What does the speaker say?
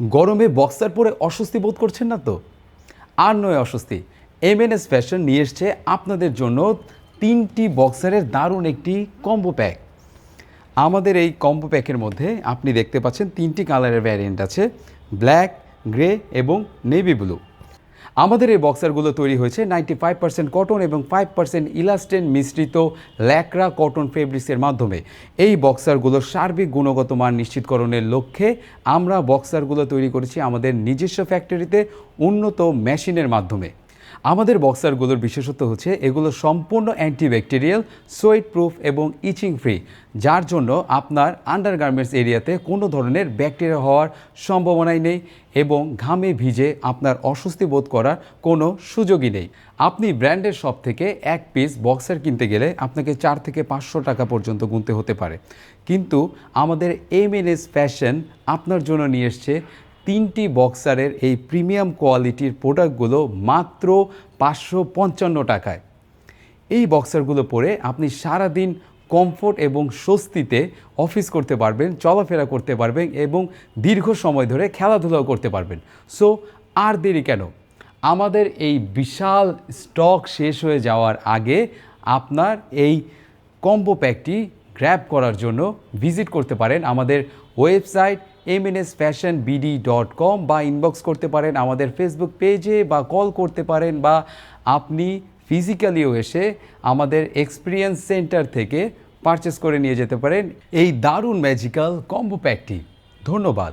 গরমে বক্সার পরে অস্বস্তি বোধ করছেন না তো? আর নয় অস্বস্তি এমএনএস ফ্যাশন নিয়ে এসছে আপনাদের জন্য তিনটি বক্সারের দারুণ একটি কম্বো প্যাক আমাদের এই কম্বো প্যাকের মধ্যে আপনি দেখতে পাচ্ছেন তিনটি কালারের ভ্যারিয়েন্ট আছে ব্ল্যাক গ্রে এবং নেভি ব্লু আমাদের এই বক্সারগুলো তৈরি হয়েছে। নাইনটি ফাইভ পার্সেন্ট কটন এবং ফাইভ পার্সেন্ট ইলাস্টেন মিশ্রিত ল্যাকড়া কটন ফেব্রিক্সের মাধ্যমে। এই বক্সারগুলোর সার্বিক গুণগত মান নিশ্চিতকরণের লক্ষ্যে আমরা বক্সারগুলো তৈরি করেছি আমাদের নিজস্ব ফ্যাক্টরিতে উন্নত মেশিনের মাধ্যমে। আমাদের বক্সারগুলোর বিশেষত্ব হচ্ছে এগুলো সম্পূর্ণ অ্যান্টিব্যাকটেরিয়াল সোয়েট প্রুফ এবং ইচিং ফ্রি যার জন্য আপনার আন্ডারগার্মেন্টস এরিয়াতে কোনো ধরনের ব্যাকটেরিয়া হওয়ার সম্ভাবনাই নেই এবং ঘামে ভিজে আপনার অস্বস্তি বোধ করার কোনো সুযোগই নেই। আপনি ব্র্যান্ডের শপ থেকে এক পিস বক্সার কিনতে গেলে আপনাকে চার থেকে পাঁচশো টাকা পর্যন্ত গুনতে হতে পারে। কিন্তু আমাদের এম এন এস ফ্যাশন আপনার জন্য নিয়ে এসছে তিনটি বক্সারের এই প্রিমিয়াম কোয়ালিটির প্রোডাক্টগুলো মাত্র পাঁচশো পঞ্চান্ন টাকায়। এই বক্সারগুলো পরে আপনি সারাদিন কমফোর্ট এবং স্বস্তিতে অফিস করতে পারবেন, চলাফেরা করতে পারবেন এবং দীর্ঘ সময় ধরে খেলাধুলাও করতে পারবেন। সো, আর দেরি কেন? আমাদের এই বিশাল স্টক শেষ হয়ে যাওয়ার আগে আপনার এই কম্বো প্যাকটি গ্র্যাব করার জন্য ভিজিট করতে পারেন আমাদের website M N S fashion BD dot com বা ইনবক্স করতে পারেন আমাদের ফেসবুক পেজে বা কল করতে পারেন বা আপনি ফিজিক্যালিও এসে আমাদের এক্সপিরিয়েন্স সেন্টার থেকে পারচেস করে নিয়ে যেতে পারেন। এই দারুণ ম্যাজিক্যাল কম্বো প্যাকটি ধন্যবাদ।